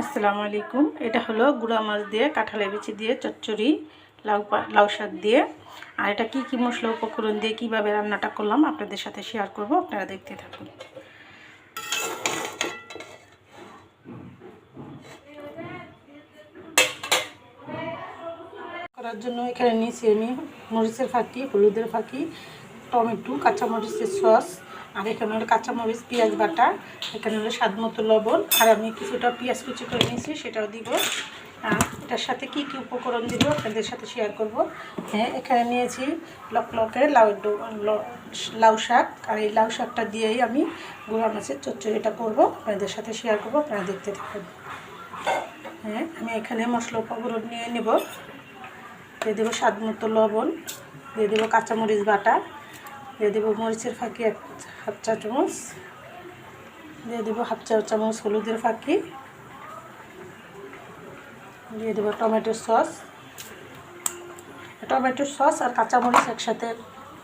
আসসালামু আলাইকুম। এটা হলো গুঁড়া মাছ দিয়ে কাঁঠালের বিচি দিয়ে, চচ্চড়ি, লাউ লাউ শাক দিয়ে। আর এটা কি কি মশলা উপকরণ দিয়ে কীভাবে রান্নাটা করলাম আপনাদের সাথে শেয়ার করব, আপনারা দেখতে থাকুন। করার জন্য এখানে নিয়েছি আমি মরিচের ফাঁকি, হলুদের ফাঁকি, টমেটো, কাঁচামরিচের সস আর এখানে হলো কাঁচামরিচ, পেঁয়াজ বাটা, এখানে হলো স্বাদ মতো লবণ, আর আমি কিছুটা পেঁয়াজ কুচি করে নিয়েছি, সেটাও দিব। আর এটার সাথে কি কি উপকরণ দিব আপনাদের সাথে শেয়ার করব। হ্যাঁ এখানে নিয়েছি লক লকের লাউ লাউ শাক। আর এই লাউ শাকটা দিয়েই আমি গুঁড়া মাছের চচ্চড়িটা করব। আপনাদের সাথে শেয়ার করব, আপনারা দেখতে থাকুন। হ্যাঁ আমি এখানে মশলা উপকরণ নিয়ে নেব। দিয়ে দেবো স্বাদ মতো লবণ, দিয়ে দেবো কাঁচামরিচ বাটা। দিয়ে দেবো মরিচের ফাঁকি এক হাফ চা চামচ। দিয়ে দেবো হাফ চা চামচ হলুদের ফাঁকি। দিয়ে দেবো টমেটোর সস। টমেটোর সস আর কাঁচামরিচ একসাথে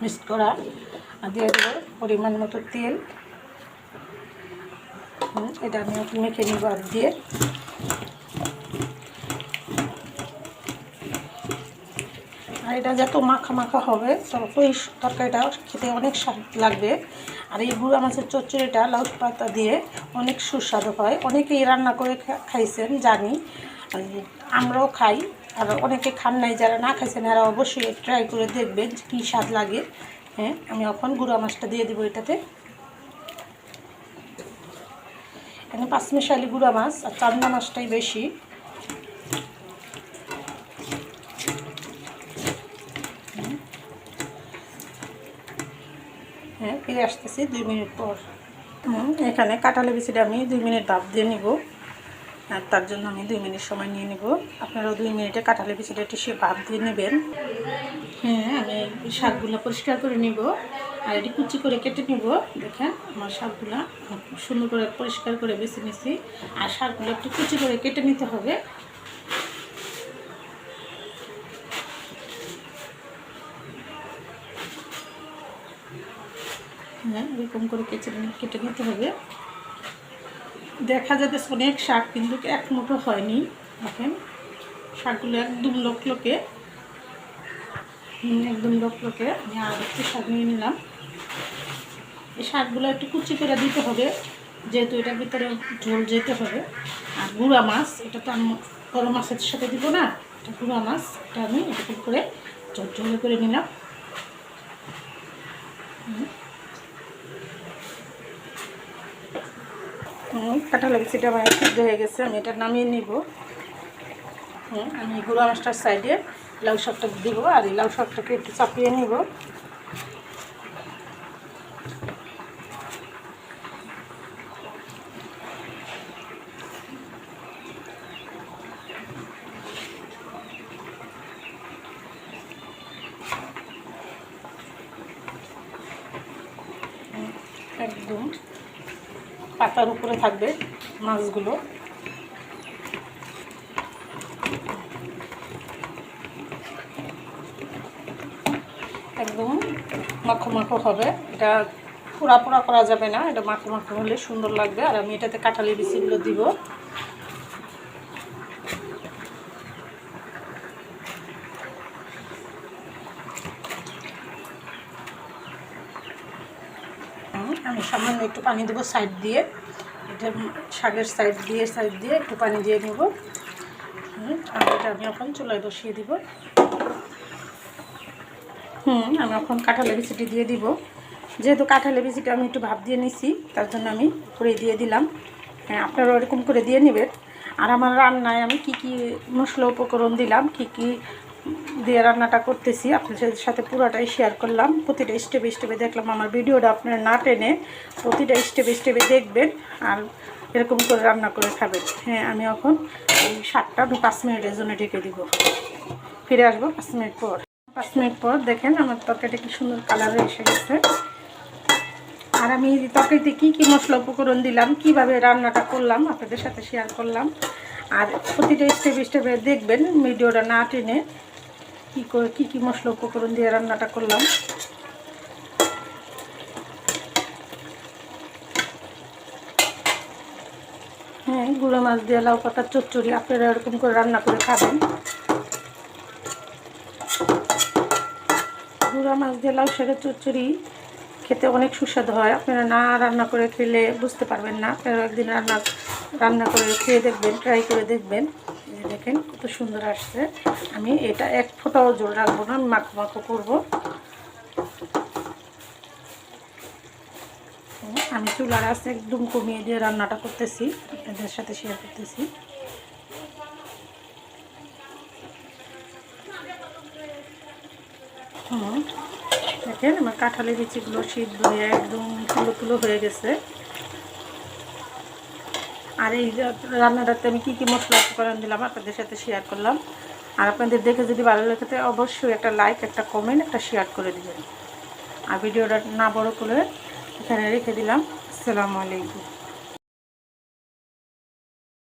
মিক্স করা। আর দিয়ে দেবো পরিমাণ মতো তেল। এটা আমি মেখে নিব আর দিয়ে। আর এটা যত মাখা মাখা হবে ততই তরকারিটা খেতে অনেক স্বাদ লাগবে। আর এই গুঁড়া মাছের চচ্চড়িটা লাউ পাতা দিয়ে অনেক সুস্বাদু হয়। অনেকেই রান্না করে খাইছেন, জানি। আমরাও খাই, আর অনেকে খান নাই, যারা না খাইছেন, এরা অবশ্যই ট্রাই করে দেখবেন কী স্বাদ লাগে। হ্যাঁ আমি এখন গুঁড়া মাছটা দিয়ে দেবো এটাতে। এখানে পাঁচমিশালি গুঁড়া মাছ, আর চান্দা মাছটাই বেশি। হ্যাঁ ফিরে আসতেছি দুই মিনিট পর। এখানে কাঁঠালে বিচিটা আমি দুই মিনিট ভাপ দিয়ে নিব। আর তার জন্য আমি দুই মিনিট সময় নিয়ে নিব। আপনারাও দুই মিনিটে কাঁঠালে বিচিটা একটু সে ভাপ দিয়ে নেবেন। হ্যাঁ আমি শাকগুলো পরিষ্কার করে নিব। আর এটি কুচি করে কেটে নিব। দেখেন, আমার শাকগুলো খুব সুন্দর করে পরিষ্কার করে বেছে নিছি। আর শাকগুলো একটু কুচি করে কেটে নিতে হবে। হ্যাঁ এরকম করে কেটে কেটে নিতে হবে। দেখা যাচ্ছে অনেক শাক কিন্তু এক মুঠো হয়নি। দেখেন শাকগুলো একদম লোক লোকে একদম লোক লোকে আর একটু শাক নিয়ে নিলাম। এই শাকগুলো একটু কুচি করে দিতে হবে যেহেতু এটার ভিতরে ঝোল যেতে হবে। আর গুঁড়া মাছ এটা তো আমি বড় মাছের সাথে দিব না এটা গুঁড়া মাছ এটা আমি এরকম করে ঝোল করে নিলাম। হুম, কাঁঠাল সেটা আমার সিদ্ধ হয়ে গেছে, আমি এটা নামিয়ে নিব। আমি গুঁড়া মাছটার সাইডে লাউ শাকটা দিব আর এই লাউ শাকটাকে একটু চাপিয়ে নিব। একদম। পাতার উপরে থাকবে মাছগুলো। একদম মাখো মাখো হবে। এটা পোড়া পোড়া করা যাবে না, এটা মাখো মাখো হলে সুন্দর লাগবে। আর আমি এটাতে কাঁঠালি বিচিগুলো দিব হুম, আমি সামান্য একটু পানি দেবো সাইড দিয়ে। এটা শাকের সাইড দিয়ে সাইড দিয়ে একটু পানি দিয়ে নেব। হুম, আর এটা আমি এখন চুলায় বসিয়ে দিব। হুম আমি এখন কাঁঠালের বিচিটি দিয়ে দিব। যেহেতু কাঁঠালের বিচিটা আমি একটু ভাপ দিয়ে নিছি তার জন্য আমি করে দিয়ে দিলাম। হ্যাঁ আপনারা ওরকম করে দিয়ে নেবেন। আর আমার রান্নায় আমি কি কি মশলা উপকরণ দিলাম কি কি দিয়ে রান্নাটা করতেছি। আপনাদের সাথে পুরোটাই শেয়ার করলাম। প্রতিটা স্টেপে স্টেপে দেখলাম আমার ভিডিওটা আপনারা না টেনে প্রতিটা স্টেপে স্টেপে দেখবেন আর এরকম করে রান্না করে খাবেন। হ্যাঁ আমি এখন এই শাকটা আমি পাঁচ মিনিটের জন্য ঢেকে দিব। ফিরে আসব পাঁচ মিনিট পর। পাঁচ মিনিট পর দেখেন আমার তরকারিটা কি সুন্দর কালারে এসে গেছে। আর আমি তরকারিতে কী কী মশলা উপকরণ দিলাম, কীভাবে রান্নাটা করলাম, আপনাদের সাথে শেয়ার করলাম। আর প্রতিটা স্টেপ স্টেপে দেখবেন ভিডিওটা না টেনে কী করে, কী কী মশলা উপকরণ দিয়ে রান্নাটা করলাম? হ্যাঁ গুঁড়ো মাছ দিয়ে লাউ পাতার চচ্চড়ি, আপনারা এরকম করে রান্না করে খাবেন। গুঁড়া মাছ দিয়ে লাউ শাকের চচ্চড়ি খেতে অনেক সুস্বাদু হয়। আপনারা না রান্না করে খেলে বুঝতে পারবেন না। আপনারা একদিন রান্না রান্না করে খেয়ে দেখবেন ট্রাই করে দেখবেন। দেখেন কত সুন্দর আসছে। আমি এটা এক ফোঁটাও জল রাখব না, আমি মাখো মাখো করব। আমি চুলার আঁচ একদম কমিয়ে দিয়ে রান্নাটা করতেছি, আপনাদের সাথে শেয়ার করতেছি। হুম, দেখেন আমার কাঁঠালের বিচিগুলো শীত হয়ে একদম তুলো তুলো হয়ে গেছে। আর এই রান্নাটাতে আমি কী কী মশলা উপকরণ দিলাম আপনাদের সাথে শেয়ার করলাম। আর আপনাদের দেখে যদি ভালো লেগে থাকে, অবশ্যই একটা লাইক একটা কমেন্ট একটা শেয়ার করে দিবেন। আর ভিডিওটা না বড় করে এখানে রেখে দিলাম। আসসালামু আলাইকুম।